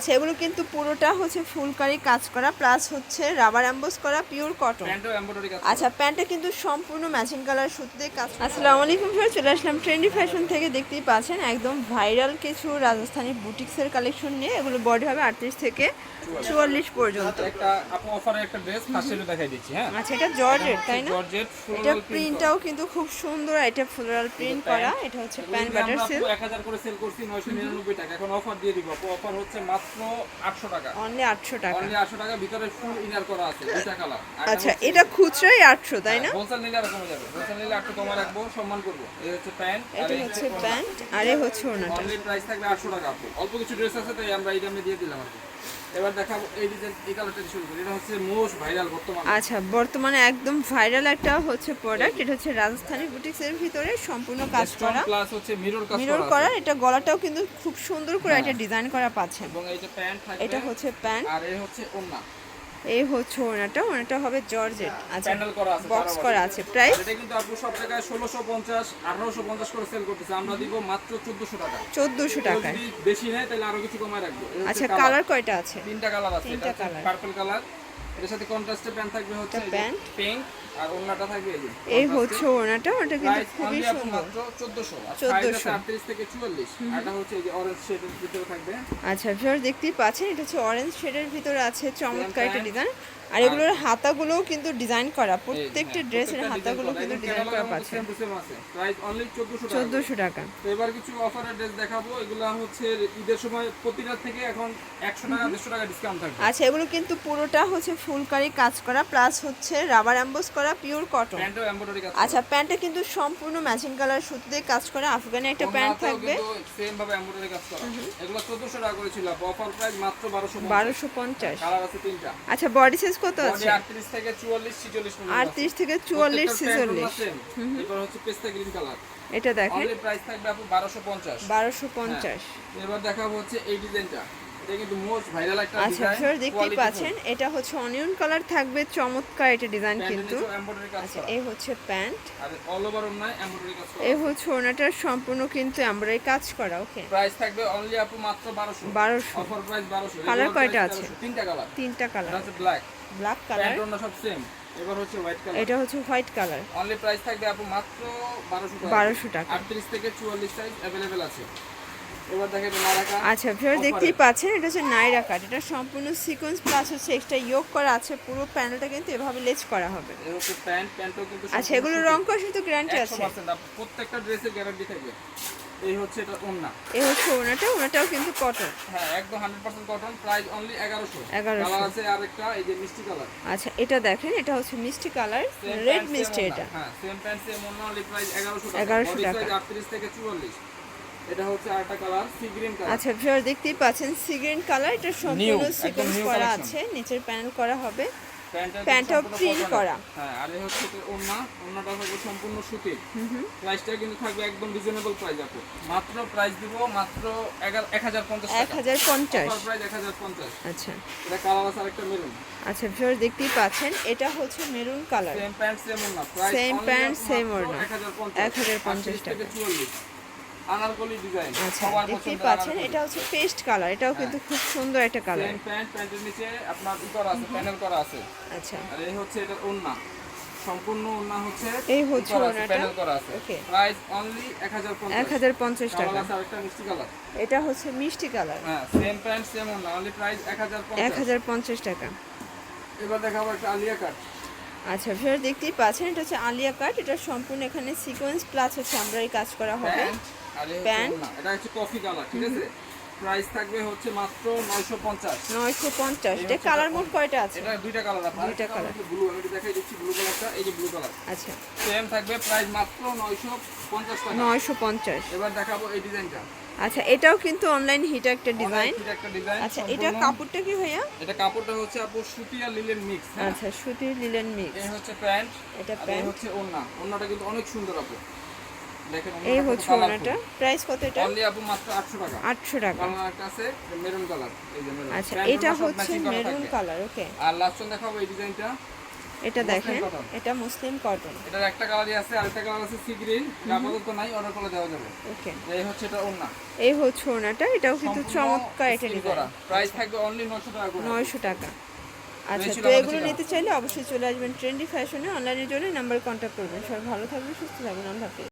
আচ্ছা এগুলো কিন্তু পুরোটা হচ্ছে ফুলকারি কাজ করা প্লাস হচ্ছে রাবার অ্যাম্বোস করা পিওর কটন আচ্ছা প্যান্টটা কিন্তু সম্পূর্ণ ম্যাচিং কালার সুতিতে কাজ আসসালামু আলাইকুম স্যার চলে আসলাম ট্রেন্ডি ফ্যাশন থেকে দেখতেই পাচ্ছেন একদম ভাইরাল কিছু রাজস্থানি বুটিক্সের কালেকশন নিয়ে এগুলো বডি হবে আটত্রিশ থেকে চুয়াল্লিশ পর্যন্ত। একটা আপু অফারে একটা ড্রেস ফার্স্ট দেখাই দিচ্ছি হ্যাঁ? আচ্ছা এটা জর্জেট তাই না? জর্জেট এটা প্রিন্টটাও কিন্তু খুব সুন্দর এটা ফ্লোরাল প্রিন্ট করা এটা হচ্ছে প্যান্ট বাটার সিল্ক 1000 করে সেল করছি 999 টাকা। এখন অফার দিয়ে দিব অফার হচ্ছে মাত্র 800 টাকা। অনলি টাকা। অনলি 800 টাকা ভিতরে ফুল ইনার করা আছে কালার আচ্ছা এটা খুচরাই আটশো তাই না? হোলসেল নিলে আর কমে যাবে। হোলসেল নিলে একটু কমে রাখব সম্মান করব। এই হচ্ছে প্যান্ট আর এই হচ্ছে প্যান্ট আর এ হচ্ছে ওনাটা অনলি প্রাইস থাকবে 800 টাকা। অল্প কিছু ড্রেস আছে তাই আমরা এই দামে দিয়ে দিলাম আর এবার দেখাবো এই ডিজাইন এই কালারটা শুরু করি। এটা হচ্ছে মোস্ট ভাইরাল বর্তমানে। আচ্ছা বর্তমানে একদম ভাইরাল একটা হচ্ছে প্রোডাক্ট এটা হচ্ছে রাজস্থানি বুটিক্সের ভিতরে সম্পূর্ণ কাজ করা। প্লাস হচ্ছে মিরর কাজ মিরর করা করা এটা গলাটাও কিন্তু খুব সুন্দর করে একটা ডিজাইন করা পাচ্ছেন। এবং এই যে প্যান্ট থাকবে এটা হচ্ছে প্যান্ট আর এই হচ্ছে ওন্না এই হচ্ছে ওনাটা ওনাটা হবে জর্জেট। আচ্ছা প্যানেল করা আছে বক্স করা আছে প্রাইস? এটা কিন্তু আপু সব জায়গায় ষোলোশো পঞ্চাশ আঠারোশো পঞ্চাশ করে সেল করতেছে। আমরা দিব মাত্র 1400 টাকা। চোদ্দোশো কেউ টাকায়। বেশি নেয় তাহলে আরও কিছু কমায় রাখব। আচ্ছা কালার কয়টা আছে? তিনটা কালার আছে তিনটা কালার পার্পল কালার এর সাথে কন্ট্রাস্টে প্যান্ট থাকবে হচ্ছে এটা পিঙ্ক আর ওন্নাটা থাকবে এই যে এই হচ্ছে ওনাটা ওটা কিন্তু খুবই সুন্দর। মাত্র 1400 আর 1400 সাইজ আছে 38 থেকে 44 এটা হচ্ছে এই যে অরেঞ্জ শেডের ভিতরে থাকবে। আচ্ছা ভিউয়ার দেখতেই পাচ্ছেন এটা হচ্ছে অরেঞ্জ শেডের ভিতরে আছে চমৎকার একটা। ডিজাইন আর এগুলোর হাতাগুলোও কিন্তু ডিজাইন করা। প্রত্যেকটা হ্যাঁ, ড্রেসের হাতাগুলো কিন্তু ডিজাইন করা catalog পাচ্ছেন same to same আছে। প্রাইস অনলি 1400 টাকা। চোদ্দোশো টাকা। এবার কিছু অফারের ড্রেস দেখাবো। এগুলো হচ্ছে ঈদের সময় প্রতিটা থেকে এখন 100 টাকা 150 টাকা ডিসকাউন্ট থাকবে। আচ্ছা এগুলো কিন্তু পুরোটা হচ্ছে ফুলকারি কাজ করা প্লাস হচ্ছে রাবার অ্যাম্বোস করা পিওর কটন আচ্ছা প্যান্টটা কিন্তু সম্পূর্ণ ম্যাচিং কালার সুতিতে কাজ করা আফগানি একটা প্যান্ট থাকবে। সেম ভাবে এমব্রয়ডারি কাজ করা। এগুলো 1400 টাকা করে ছিল অফার প্রাইস মাত্র 1200 বারোশো পঞ্চাশ। কালার আছে তিনটা। আচ্ছা বডি সাইজ কত আছে? 38 থেকে 44 46 পর্যন্ত আছে। আটত্রিশ থেকে চুয়াল্লিশ প্রত্যেকটার প্যান্ট ছেচল্লিশ। same। এবার হচ্ছে পেস্তা গ্রিন কালার। এটা দেখেন। অনলি প্রাইস থাকবে আপু 1250 বারোশো পঞ্চাশ। এবার দেখাবো হচ্ছে এই ডিজাইনটা। এটা কিন্তু মোস্ট ভাইরাল একটা আচ্ছা ডিজাইন স্যার দেখতেই পাচ্ছেন এটা হচ্ছে অনিয়ন কালার থাকবে চমৎকার এটা ডিজাইন কিন্তু এমব্রয়ডারি কাজ আচ্ছা করা এই হচ্ছে প্যান্ট আর অল ওভার অন্যায় এমব্রয়ডারি কাজ করা এই হচ্ছে ওনাটার সম্পূর্ণ কিন্তু এমব্রয়ডারি কাজ করা ওকে প্রাইস থাকবে অনলি আপু মাত্র 1200 বারোশো অফার প্রাইস 1200 Colour Regular কয়টা price আছে? 1300 তিনটা কালার তিনটা এটা কালার হচ্ছে ব্ল্যাক ব্ল্যাক কালার প্যান্ট অন্য সব সেম এবার হচ্ছে হোয়াইট কালার এটা হচ্ছে হোয়াইট কালার অনলি প্রাইস থাকবে আপু মাত্র 1200 টাকা বারোশো টাকা 38 থেকে 44 সাইজ अवेलेबल আছে এবার দেখেন নারাকা আচ্ছা ভিউয়ার দেখতেই পাচ্ছেন এটা হচ্ছে নাইরা কাট এটা সম্পূর্ণ সিকোয়েন্স প্লাস হচ্ছে এক্সট্রা ইয়োগ করা আছে পুরো প্যানেলটা কিন্তু এভাবে লেজ করা হবে। আচ্ছা এগুলো রং কষে তো গ্যারান্টি আছে। 100% প্রত্যেকটা ড্রেসের গ্যারান্টি থাকবে। এই হচ্ছে এটা ওন্না এই হচ্ছে কিন্তু কটন হ্যাঁ একদম 100% কটন প্রাইস অনলি 1100 1100 কালার আছে আরেকটা এই যে মিষ্টি কালার আচ্ছা এটা দেখেন এটা হচ্ছে মিষ্টি কালার রেড মিষ্টি এটা। হ্যাঁ সেম প্যান্ট সেম ওন্না অনলি প্রাইস 1100 টাকা। 1100 টাকা। 38 থেকে 44 এটা হচ্ছে আরেকটা কালার সি গ্রিন কালার আচ্ছা ভিউয়ার দেখতেই পাচ্ছেন সি গ্রিন কালার এটা সম্পূর্ণ সিকোয়েন্স করা আছে নিচের প্যানেল করা হবে। প্যান্টটা print করা। হ্যাঁ আর এই হচ্ছে ওন্না ওন্নাটা হবে সম্পূর্ণ সুতির। প্রাইসটা কিন্তু থাকবে একদম রিজনেবল প্রাইস আপু। মাত্র প্রাইস দিব মাত্র 1050 টাকা। হাজার পঞ্চাশ। অফার প্রাইস 1050 আচ্ছা। এটা কালার আছে আরেকটা মেরুন আচ্ছা ভিউয়ার দেখতেই পাচ্ছেন এটা হচ্ছে maroon colour same pant same ওড়না। Pant, same ওড়না। 1050 1050 থেকে 44 আনারকলি ডিজাইন আচ্ছা দেখতেই পাচ্ছেন এটা হচ্ছে পেস্ট কালার এটাও কিন্তু খুব সুন্দর একটা কালার প্যান্ট প্যান্টের নিচে আপনার ই করা আছে প্যানেল করা আছে। আচ্ছা। আর এই হচ্ছে এটা ওড়না সম্পূর্ণ ওড়না হচ্ছে এই হচ্ছে ওড়নাটা। প্যানেল করা আছে. প্রাইস অনলি 1050 এক হাজার পঞ্চাশ। কালার টাকা। আছে আরেকটা মিষ্টি কালার এটা হচ্ছে মিষ্টি কালার হ্যাঁ সেম প্যান্ট সেম ওড়না অনলি প্রাইস 1050 এক হাজার পঞ্চাশ টাকা। এবার দেখাবো একটা আলিয়া কাট আচ্ছা ভিউয়ার দেখতেই পাচ্ছেন এটা হচ্ছে আলিয়া কাট এটা সম্পূর্ণ এখানে সিকোয়েন্স প্লাস হচ্ছে আমরা এই কাজ করা হবে। প্যান্ট এটা হচ্ছে কফি কালার ঠিক আছে? প্রাইস থাকবে হচ্ছে মাত্র 950 নয়শো পঞ্চাশ। এই এটা কালার এটা- কয়টা আছে? এটা দুইটা কালার আছে দুইটা colour। ব্লু আমি দেখাই দিচ্ছি ব্লু কালারটা এই যে ব্লু কালার আচ্ছা। সেম থাকবে প্রাইস মাত্র 950 টাকা। নয়শো পঞ্চাশ। এবার দেখাবো এই ডিজাইনটা। আচ্ছা এটাও কিন্তু অনলাইন হিট একটা ডিজাইন। অনেক একটা ডিজাইন আচ্ছা এটা কাপড়টা কি ভাইয়া? এটা কাপড়টা হচ্ছে আপু সুতি আর লিলেন মিক্স আচ্ছা সুতির লিলেন মিক্স এই হচ্ছে প্যান্ট এটা প্যান্ট। হচ্ছে ওড়না। ওড়নাটা কিন্তু অনেক সুন্দর আপু। এই হচ্ছে ওনাটা। প্রাইস কত এটা? অনলি আপু মাত্র 800 টাকা। আটশো টাকা। কালার একটা আছে মেরুন কালার এই যে মেরুন আচ্ছা এটা হচ্ছে মেরুন কালার ওকে আর লাস্ট দেখাবো এই ডিজাইনটা এটা দেখেন। এটা মুসলিম কটন এটার একটা কালারই আছে আরেকটা কালার আছে সি গ্রিন আপাতত নাই অর্ডার করে দেওয়া যাবে। ওকে এই হচ্ছে এটা ওন্না এই হচ্ছে ওনাটা এটাও কিন্তু চমৎকার এটা ডিজাইন প্রাইস থাকবে অনলি 900 টাকা করে। নয়শো টাকা। আচ্ছা তো এগুলো নিতে চাইলে অবশ্যই চলে আসবেন ট্রেন্ডি ফ্যাশনে অনলাইনের জন্য নাম্বার কন্ট্যাক্ট করবেন। সবাই ভালো থাকবেন সুস্থ থাকবেন। আল্লাহ হাফেজ।